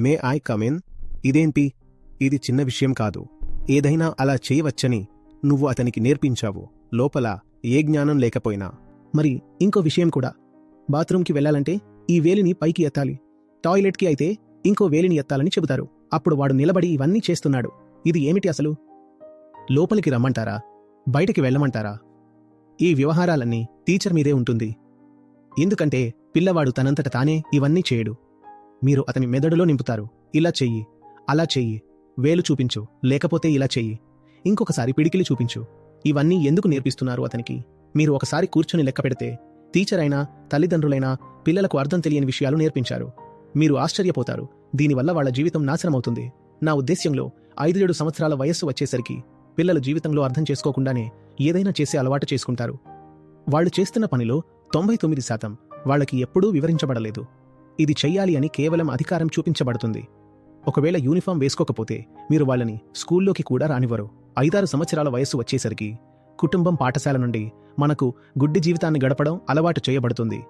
May I come in ఇదేంటి? ఇది చిన్న విషయం కాదు. ఏదైనా అలా చేయవచ్చని నువ్వు అతనికి నేర్పించావు. లోపల ఏ జ్ఞానం లేకపోయినా. మరి ఇంకో విషయం కూడా. బాత్రూంకి వెళ్ళాలంటే ఈ వేలిని పైకి ఎత్తాలి. టాయిలెట్కి అయితే ఇంకో వేలిని ఎత్తాలని చెబుతారు. అప్పుడు వాడు నిలబడి ఇవన్నీ చేస్తున్నాడు. ఇది ఏమిటి అసలు? లోపలికి రమ్మంటారా? బయటికి వెళ్ళమంటారా? ఈ వ్యవహారాలన్నీ టీచర్ మీదే ఉంటుంది. ఎందుకంటే పిల్లవాడు తనంతట తానే ఇవన్నీ చేయడు. మీరు అతని మెదడులో నింపుతారు. ఇలా చెయ్యి. అలా చెయ్యి. వేలు చూపించు. లేకపోతే ఇలా చెయ్యి. ఇంకొకసారి పిడికిలి చూపించు. ఇవన్నీ ఎందుకు నేర్పిస్తున్నారు అతనికి? మీరు ఒకసారి కూర్చొని లెక్క పెడితే టీచర్ అయినా తల్లిదండ్రులైనా పిల్లలకు అర్థం తెలియని విషయాలు నేర్పించారు. మీరు ఆశ్చర్యపోతారు. దీనివల్ల వాళ్ళ జీవితం నాశనమవుతుంది. నా ఉద్దేశ్యంలో ఐదు ఏడు సంవత్సరాల వయస్సు వచ్చేసరికి పిల్లలు జీవితంలో అర్థం చేసుకోకుండానే ఏదైనా చేసే అలవాటు చేసుకుంటారు. వాళ్ళు చేస్తున్న పనిలో తొంభై తొమ్మిది శాతం వాళ్ళకి ఎప్పుడూ వివరించబడలేదు. ఇది చెయ్యాలి అని కేవలం అధికారం చూపించబడుతుంది. ఒకవేళ యూనిఫామ్ వేసుకోకపోతే మీరు వాళ్ళని స్కూల్లోకి కూడా రానివ్వరు. ఐదారు సంవత్సరాల వయస్సు వచ్చేసరికి కుటుంబం పాఠశాల నుండి మనకు గుడ్డి జీవితాన్ని గడపడం అలవాటు చేయబడుతుంది.